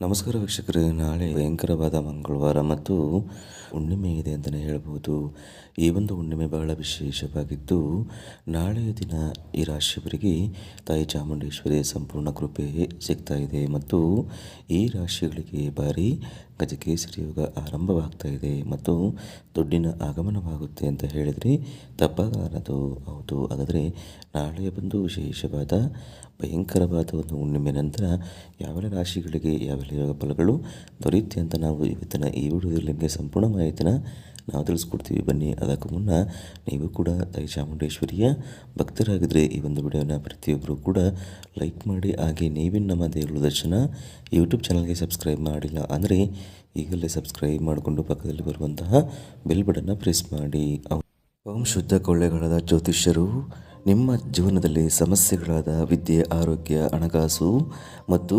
ನಮಸ್ಕಾರ ವೀಕ್ಷಕರೇ, ನಾಳೆ ಭಯಂಕರವಾದ ಮಂಗಳವಾರ ಮತ್ತು ಹುಣ್ಣಿಮೆ ಇದೆ ಅಂತಲೇ ಹೇಳ್ಬೋದು. ಈ ಒಂದು ಹುಣ್ಣಿಮೆ ಬಹಳ ವಿಶೇಷವಾಗಿದ್ದು, ನಾಳೆಯ ದಿನ ಈ ರಾಶಿಯವರಿಗೆ ತಾಯಿ ಚಾಮುಂಡೇಶ್ವರಿಯ ಸಂಪೂರ್ಣ ಕೃಪೆ ಸಿಗ್ತಾ ಇದೆ ಮತ್ತು ಈ ರಾಶಿಗಳಿಗೆ ಭಾರಿ ಗಜಕೇಸರಿ ಯೋಗ ಆರಂಭವಾಗ್ತಾ ಇದೆ ಮತ್ತು ದುಡ್ಡಿನ ಆಗಮನವಾಗುತ್ತೆ ಅಂತ ಹೇಳಿದರೆ ತಪ್ಪಾಗಲಾರದು. ಹೌದು. ಹಾಗಾದರೆ ನಾಳೆ ಬಂದು ವಿಶೇಷವಾದ ಭಯಂಕರವಾದ ಒಂದು ಹುಣ್ಣಿಮೆ ನಂತರ ಯಾವೆಲ್ಲ ರಾಶಿಗಳಿಗೆ ಯಾವೆಲ್ಲ ಯೋಗ ಫಲಗಳು ದೊರೆಯುತ್ತೆ ಅಂತ ನಾವು ಇವತ್ತಿನ ಈ ವಿಡಿಯೋದಲ್ಲಿ ಸಂಪೂರ್ಣ ಮಾಹಿತಿನ ನಾವು ತಿಳಿಸ್ಕೊಡ್ತೀವಿ. ಬನ್ನಿ, ಅದಕ್ಕೂ ಮುನ್ನ ನೀವು ಕೂಡ ತಾಯಿ ಚಾಮುಂಡೇಶ್ವರಿಯ ಭಕ್ತರಾಗಿದ್ದರೆ ಈ ಒಂದು ವಿಡಿಯೋನ ಪ್ರತಿಯೊಬ್ಬರು ಕೂಡ ಲೈಕ್ ಮಾಡಿ, ಹಾಗೆ ನೀವಿನ ನಮ್ಮ ದೇವರ ದರ್ಶನ ಯೂಟ್ಯೂಬ್ ಚಾನಲ್ಗೆ ಸಬ್ಸ್ಕ್ರೈಬ್ ಮಾಡಿಲ್ಲ ಅಂದರೆ ಈಗಲೇ ಸಬ್ಸ್ಕ್ರೈಬ್ ಮಾಡಿಕೊಂಡು ಪಕ್ಕದಲ್ಲಿ ಬರುವಂತಹ ಬೆಲ್ ಬಟನ್ನ ಪ್ರೆಸ್ ಮಾಡಿ. ಓಂ ಶುದ್ಧ ಕೊಳ್ಳೆಗಳಾದ ಜ್ಯೋತಿಷ್ಯರು, ನಿಮ್ಮ ಜೀವನದಲ್ಲಿ ಸಮಸ್ಯೆಗಳಾದ ವಿದ್ಯೆ, ಆರೋಗ್ಯ, ಹಣಕಾಸು ಮತ್ತು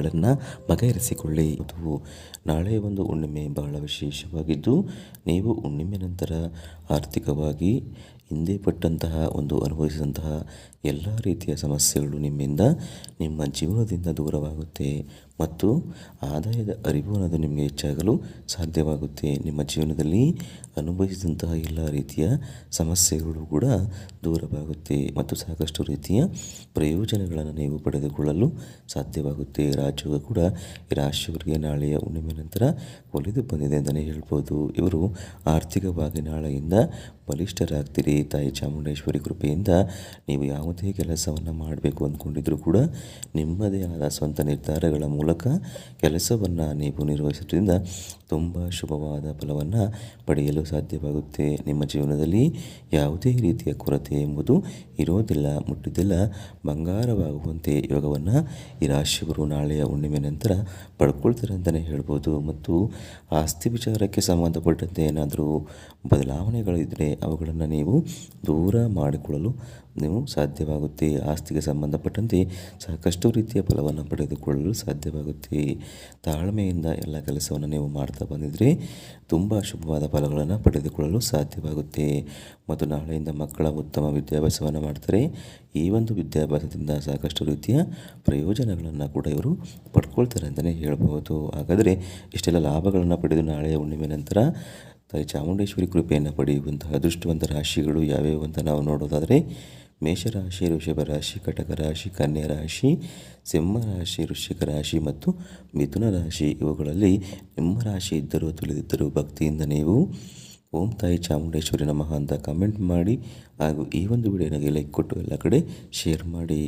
ಸಮಸ್ಯೆಗಳನ್ನು ಬಗೆಹರಿಸಿಕೊಳ್ಳಿ ಇದು ನಾಳೆ ಒಂದು ಹುಣ್ಣಿಮೆ ಬಹಳ ವಿಶೇಷವಾಗಿದ್ದು ನೀವು ಹುಣ್ಣಿಮೆ ನಂತರ ಆರ್ಥಿಕವಾಗಿ ಹಿಂದೆ ಪಟ್ಟಂತಹ ಒಂದು ಅನುಭವಿಸಿದಂತಹ ಎಲ್ಲ ರೀತಿಯ ಸಮಸ್ಯೆಗಳು ನಿಮ್ಮಿಂದ ನಿಮ್ಮ ಜೀವನದಿಂದ ದೂರವಾಗುತ್ತೆ ಮತ್ತು ಆದಾಯದ ಅರಿವು ಅನ್ನೋದು ನಿಮಗೆ ಹೆಚ್ಚಾಗಲು ಸಾಧ್ಯವಾಗುತ್ತೆ. ನಿಮ್ಮ ಜೀವನದಲ್ಲಿ ಅನುಭವಿಸಿದಂತಹ ಎಲ್ಲ ರೀತಿಯ ಸಮಸ್ಯೆಗಳು ಕೂಡ ದೂರವಾಗುತ್ತೆ ಮತ್ತು ಸಾಕಷ್ಟು ರೀತಿಯ ಪ್ರಯೋಜನಗಳನ್ನು ನೀವು ಪಡೆದುಕೊಳ್ಳಲು ಸಾಧ್ಯವಾಗುತ್ತೆ. ರಾಜ್ಯವು ಕೂಡ ಈ ರಾಶಿಯವರಿಗೆ ನಾಳೆಯ ಹುಣ್ಣಿಮೆ ನಂತರ ಒಲಿದು ಬಂದಿದೆ ಅಂತಲೇ ಹೇಳ್ಬೋದು. ಇವರು ಆರ್ಥಿಕವಾಗಿ ನಾಳೆಯಿಂದ ಬಲಿಷ್ಠರಾಗ್ತೀರಿ. ತಾಯಿ ಚಾಮುಂಡೇಶ್ವರಿ ಕೃಪೆಯಿಂದ ನೀವು ಯಾವುದೇ ಕೆಲಸವನ್ನು ಮಾಡಬೇಕು ಅಂದ್ಕೊಂಡಿದ್ರೂ ಕೂಡ ನಿಮ್ಮದೇ ಆದ ಸ್ವಂತ ನಿರ್ಧಾರಗಳ ಮೂಲಕ ಕೆಲಸವನ್ನು ನೀವು ನಿರ್ವಹಿಸೋದ್ರಿಂದ ತುಂಬ ಶುಭವಾದ ಫಲವನ್ನು ಪಡೆಯಲು ಸಾಧ್ಯವಾಗುತ್ತೆ. ನಿಮ್ಮ ಜೀವನದಲ್ಲಿ ಯಾವುದೇ ರೀತಿಯ ಕೊರತೆ ಎಂಬುದು ಇರೋದಿಲ್ಲ ಮುಟ್ಟಿದ್ದಿಲ್ಲ ಬಂಗಾರವಾಗುವಂತೆ ಯೋಗವನ್ನು ಈ ರಾಶಿಯವರು ನಾಳೆಯ ಹುಣ್ಣಿಮೆ ನಂತರ ಪಡ್ಕೊಳ್ತಾರೆ ಅಂತಲೇ ಹೇಳ್ಬೋದು. ಮತ್ತು ಆಸ್ತಿ ವಿಚಾರಕ್ಕೆ ಸಂಬಂಧಪಟ್ಟಂತೆ ಏನಾದರೂ ಬದಲಾವಣೆಗಳಿದ್ದರೆ ಅವುಗಳನ್ನು ನೀವು ದೂರ ಮಾಡಿಕೊಳ್ಳಲು ನೀವು ಸಾಧ್ಯವಾಗುತ್ತೆ. ಆಸ್ತಿಗೆ ಸಂಬಂಧಪಟ್ಟಂತೆ ಸಾಕಷ್ಟು ರೀತಿಯ ಫಲವನ್ನು ಪಡೆದುಕೊಳ್ಳಲು ಸಾಧ್ಯವಾಗುತ್ತೆ. ತಾಳ್ಮೆಯಿಂದ ಎಲ್ಲ ಕೆಲಸವನ್ನು ನೀವು ಮಾಡ್ತಾ ಬಂದಿದ್ದರೆ ತುಂಬ ಶುಭವಾದ ಫಲಗಳನ್ನು ಪಡೆದುಕೊಳ್ಳಲು ಸಾಧ್ಯವಾಗುತ್ತೆ. ಮತ್ತು ನಾಳೆಯಿಂದ ಮಕ್ಕಳ ಉತ್ತಮ ವಿದ್ಯಾಭ್ಯಾಸವನ್ನು ಮಾಡ್ತಾರೆ. ಈ ಒಂದು ವಿದ್ಯಾಭ್ಯಾಸದಿಂದ ಸಾಕಷ್ಟು ರೀತಿಯ ಪ್ರಯೋಜನಗಳನ್ನು ಕೂಡ ಇವರು ಪಡ್ಕೊಳ್ತಾರೆ ಅಂತಲೇ ಹೇಳ್ಬೋದು. ಹಾಗಾದರೆ ಇಷ್ಟೆಲ್ಲ ಲಾಭಗಳನ್ನು ಪಡೆದು ನಾಳೆಯ ಹುಣ್ಣಿಮೆ ನಂತರ ತಾಯಿ ಚಾಮುಂಡೇಶ್ವರಿ ಕೃಪೆಯನ್ನು ಪಡೆಯುವಂತಹ ಅದೃಷ್ಟವಂತ ರಾಶಿಗಳು ಯಾವ್ಯಾವು ಅಂತ ನಾವು ನೋಡೋದಾದರೆ ಮೇಷರಾಶಿ ಋಷಭ ರಾಶಿ, ಕಟಕ ರಾಶಿ, ಕನ್ಯಾ ರಾಶಿ, ಸಿಂಹ ರಾಶಿ, ವೃಶ್ಚಿಕ ರಾಶಿ ಮತ್ತು ಮಿಥುನ ರಾಶಿ. ಇವುಗಳಲ್ಲಿ ನಿಮ್ಮ ರಾಶಿ ಇದ್ದರೂ ತಿಳಿದಿದ್ದರೂ ಭಕ್ತಿಯಿಂದ ನೀವು ಓಂ ತಾಯಿ ಚಾಮುಂಡೇಶ್ವರಿ ನಮಃ ಅಂತ ಕಮೆಂಟ್ ಮಾಡಿ ಹಾಗೂ ಈ ಒಂದು ವಿಡಿಯೋನಿಗೆ ಲೈಕ್ ಕೊಟ್ಟು ಎಲ್ಲ ಕಡೆ ಶೇರ್ ಮಾಡಿ.